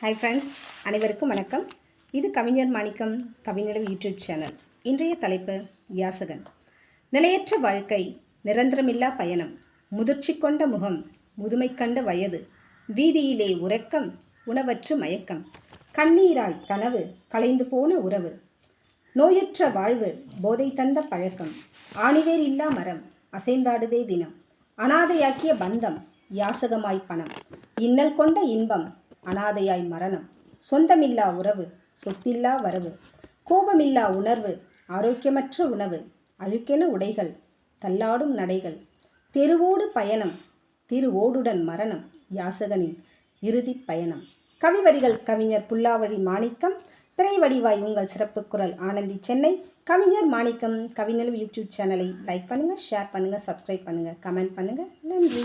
Hi friends அனைவருக்கும் வணக்கம். இது கவிஞர் மாணிக்கம் கவிஞர் யூடியூப் சேனல். இன்றைய தலைப்பு யாசகன். நிலையற்ற வாழ்க்கை நிரந்தரமில்லா பயணம் முதிர்ச்சி கொண்ட முகம் முதுமை கண்ட வயது வீதியிலே உறக்கம் உணவற்று மயக்கம் கண்ணீராய் கனவு கலைந்து போன உறவு நோயற்ற வாழ்வு போதை தந்த பழக்கம் ஆணிவேர் இல்லா மரம் அசைந்தாடுதே தினம் அனாதையாக்கிய பந்தம் யாசகமாய் பணம் இன்னல் கொண்ட இன்பம் அனாதையாய் மரணம். சொந்தமில்லா உறவு சொத்தில்லா வரவு. கோபமில்லா உணர்வு ஆரோக்கியமற்ற உணவு. அழுக்கென உடைகள் தள்ளாடும் நடைகள். தெருவோடு பயணம் திருவோடுடன் மரணம். யாசகனின் இறுதி பயணம். கவிவரிகள் கவிஞர் புல்லாவழி மாணிக்கம். திரை வடிவாய் உங்கள் சிறப்பு குரல் ஆனந்தி சென்னை. கவிஞர் மாணிக்கம் கவிஞர் யூடியூப் சேனலை லைக் பண்ணுங்கள் ஷேர் பண்ணுங்கள் சப்ஸ்கிரைப் பண்ணுங்கள் கமெண்ட் பண்ணுங்கள் நன்றி.